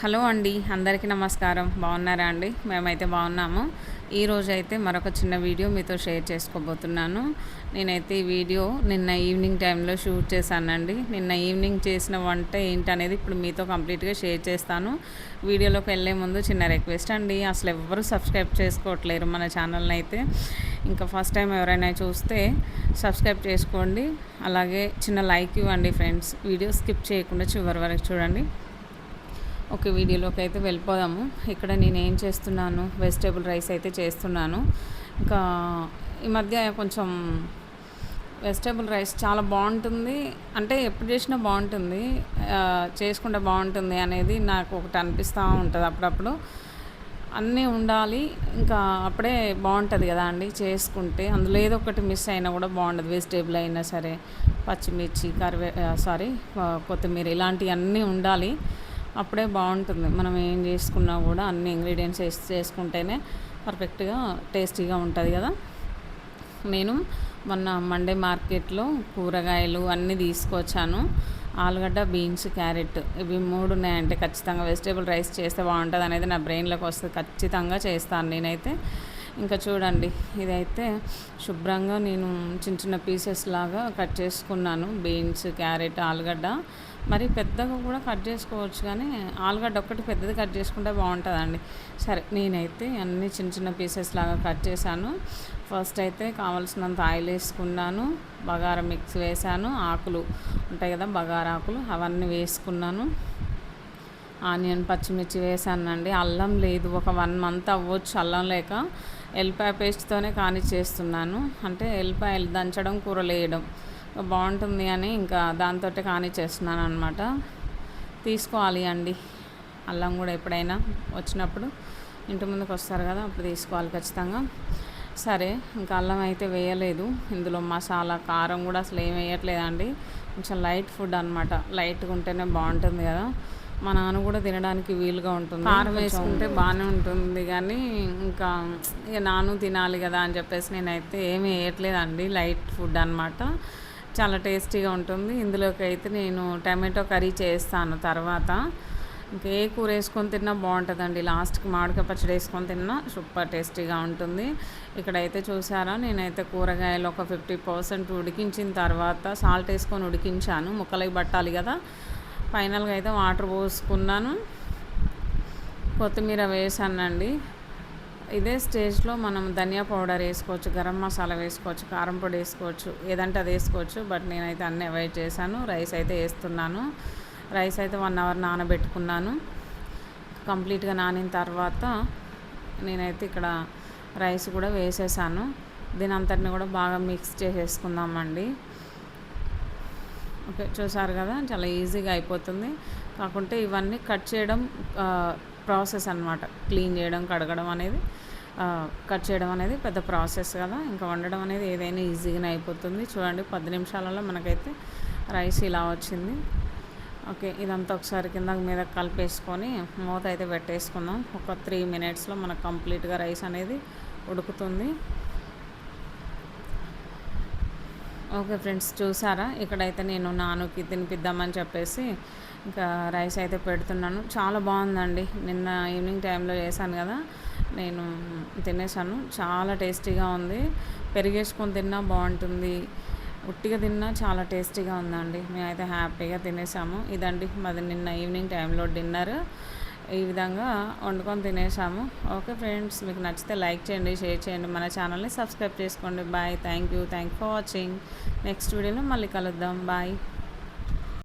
Hello అండి అందరికీ నమస్కారం. బాగున్నారా అండి? మేమైతే బాగున్నాము. ఈరోజు అయితే మరొక చిన్న వీడియో మీతో షేర్ చేసుకోబోతున్నాను. నేనైతే ఈ వీడియో నిన్న ఈవినింగ్ టైంలో షూట్ చేశానండి. నిన్న ఈవినింగ్ చేసిన వంట ఏంటనేది ఇప్పుడు మీతో కంప్లీట్గా షేర్ చేస్తాను. వీడియోలోకి వెళ్ళే ముందు చిన్న రిక్వెస్ట్ అండి. అసలు ఎవ్వరు సబ్స్క్రైబ్ చేసుకోవట్లేరు మన ఛానల్ని అయితే ఇంకా ఫస్ట్ టైం ఎవరైనా చూస్తే సబ్స్క్రైబ్ చేసుకోండి. అలాగే చిన్న లైక్ ఇవ్వండి ఫ్రెండ్స్. వీడియో స్కిప్ చేయకుండా చివరి వరకు చూడండి. ఒక వీడియోలోకి అయితే వెళ్ళిపోదాము. ఇక్కడ నేను ఏం చేస్తున్నాను? వెజిటేబుల్ రైస్ అయితే చేస్తున్నాను. ఇంకా ఈ మధ్య కొంచెం వెజిటేబుల్ రైస్ చాలా బాగుంటుంది. అంటే ఎప్పుడు చేసినా బాగుంటుంది. చేసుకుంటే బాగుంటుంది అనేది నాకు ఒకటి అనిపిస్తూ ఉంటుంది అప్పుడప్పుడు. అన్నీ ఉండాలి. ఇంకా అప్పుడే బాగుంటుంది కదా అండి చేసుకుంటే. అందులో ఏదో ఒకటి మిస్ అయినా కూడా బాగుంటుంది వెజిటేబుల్ అయినా సరే పచ్చిమిర్చి కరివే సారీ కొత్తిమీర ఇలాంటివి అన్నీ ఉండాలి. అప్పుడే బాగుంటుంది. మనం ఏం చేసుకున్నా కూడా అన్ని ఇంగ్రీడియంట్స్ వేసి చేసుకుంటేనే పర్ఫెక్ట్గా టేస్టీగా ఉంటుంది కదా. నేను మొన్న మండే మార్కెట్లో కూరగాయలు అన్నీ తీసుకొచ్చాను. ఆలుగడ్డ బీన్స్ క్యారెట్ ఇవి మూడు ఉన్నాయంటే ఖచ్చితంగా వెజిటేబుల్ రైస్ చేస్తే బాగుంటుంది అనేది నా బ్రెయిన్లోకి వస్తుంది. ఖచ్చితంగా చేస్తాను నేనైతే. ఇంకా చూడండి ఇదైతే శుభ్రంగా నేను చిన్న చిన్న పీసెస్ లాగా కట్ చేసుకున్నాను. బీన్స్ క్యారెట్ ఆలుగడ్డ మరి పెద్దగా కూడా కట్ చేసుకోవచ్చు కానీ ఆలుగడ్డ ఒక్కటి పెద్దది కట్ చేసుకుంటే బాగుంటుందండి. సరే నేనైతే అన్ని చిన్న చిన్న పీసెస్ లాగా కట్ చేశాను. ఫస్ట్ అయితే కావాల్సినంత ఆయిల్ వేసుకున్నాను బగారా మిక్స్ వేసాను ఆకులు ఉంటాయి కదా బగారా ఆకులు అవన్నీ వేసుకున్నాను. ఆనియన్ పచ్చిమిర్చి వేసానండి అల్లం లేదు ఒక వన్ మంత్ అవ్వచ్చు అల్లం లేక. ఎల్లిపాయ పేస్ట్తోనే కానీ చేస్తున్నాను అంటే ఎల్లిపాయలు దంచడం కూరలు వేయడం. బాగుంటుంది అని ఇంకా దాంతో కాని చేస్తున్నాను అనమాట తీసుకోవాలి అండి. అల్లం కూడా ఎప్పుడైనా వచ్చినప్పుడు ఇంటి ముందుకు వస్తారు కదా అప్పుడు తీసుకోవాలి ఖచ్చితంగా. సరే ఇంకా అల్లం అయితే వేయలేదు. ఇందులో మసాలా కారం కూడా అసలు ఏం వేయట్లేదండి. కొంచెం లైట్ ఫుడ్ అనమాట లైట్గా ఉంటేనే బాగుంటుంది కదా. మా నాన్న కూడా తినడానికి వీలుగా ఉంటుంది. కారం వేసుకుంటే బాగానే ఉంటుంది కానీ ఇంకా ఇక నాను తినాలి కదా అని చెప్పేసి నేనైతే ఏమి వేయట్లేదండి లైట్ ఫుడ్ అనమాట చాలా టేస్టీగా ఉంటుంది. ఇందులోకి అయితే నేను టమాటో కర్రీ చేస్తాను తర్వాత. ఇంకా ఏ కూర వేసుకొని తిన్నా బాగుంటుందండి. లాస్ట్కి మామిడికాయ పచ్చడి వేసుకొని తిన్నా సూపర్ టేస్టీగా ఉంటుంది. ఇక్కడైతే చూసారా నేనైతే కూరగాయలు ఒక ఫిఫ్టీ పర్సెంట్ ఉడికించిన తర్వాత సాల్ట్ వేసుకొని ఉడికించాను. ముక్కలకి పట్టాలి కదా. ఫైనల్గా అయితే వాటర్ పోసుకున్నాను. కొత్తిమీర వేసానండి. ఇదే స్టేజ్లో మనం ధనియా పౌడర్ వేసుకోవచ్చు గరం మసాలా వేసుకోవచ్చు కారం పొడి వేసుకోవచ్చు ఏదంటే అది వేసుకోవచ్చు. బట్ నేనైతే అన్నీ అవాయిడ్ చేశాను. రైస్ అయితే వేస్తున్నాను. రైస్ అయితే వన్ అవర్ నానబెట్టుకున్నాను. కంప్లీట్గా నానిన తర్వాత నేనైతే ఇక్కడ రైస్ కూడా వేసేసాను. దీని అంతటిని కూడా బాగా మిక్స్ చేసేసుకుందామండి. ఓకే చూసారు కదా? చాలా ఈజీగా అయిపోతుంది. కాకుంటే ఇవన్నీ కట్ చేయడం ప్రాసెస్ అనమాట క్లీన్ చేయడం కడగడం అనేది కట్ చేయడం అనేది పెద్ద ప్రాసెస్ కదా. ఇంకా వండడం అనేది ఏదైనా ఈజీగానే అయిపోతుంది. చూడండి పది నిమిషాలలో మనకైతే రైస్ ఇలా వచ్చింది. ఓకే ఇదంతా ఒకసారి కింద మీద కలిపేసుకొని మూత అయితే పెట్టేసుకుందాం. ఒక త్రీ మినిట్స్లో మనకు కంప్లీట్గా రైస్ అనేది ఉడుకుతుంది. ఓకే ఫ్రెండ్స్ చూసారా? ఇక్కడైతే నేను నానుకి తినిపిద్దామని చెప్పేసి ఇంకా రైస్ అయితే పెడుతున్నాను. చాలా బాగుందండి. నిన్న ఈవినింగ్ టైంలో చేశాను కదా నేను తినేసాను చాలా టేస్టీగా ఉంది. పెరిగేసుకొని తిన్నా బాగుంటుంది. ఉట్టిగా తిన్నా చాలా టేస్టీగా ఉందండి. మేమైతే హ్యాపీగా తినేసాము. ఇదండి మాది నిన్న ఈవినింగ్ టైంలో డిన్నర్. ఈ విధంగా వండుకొని తినేసాము. ఓకే ఫ్రెండ్స్ మీకు నచ్చితే లైక్ చేయండి షేర్ చేయండి. మన ఛానల్ని సబ్స్క్రైబ్ చేసుకోండి. Bye. Thank you. Thank for watching. Next వీడియోలో మళ్ళీ కలుద్దాం. బాయ్.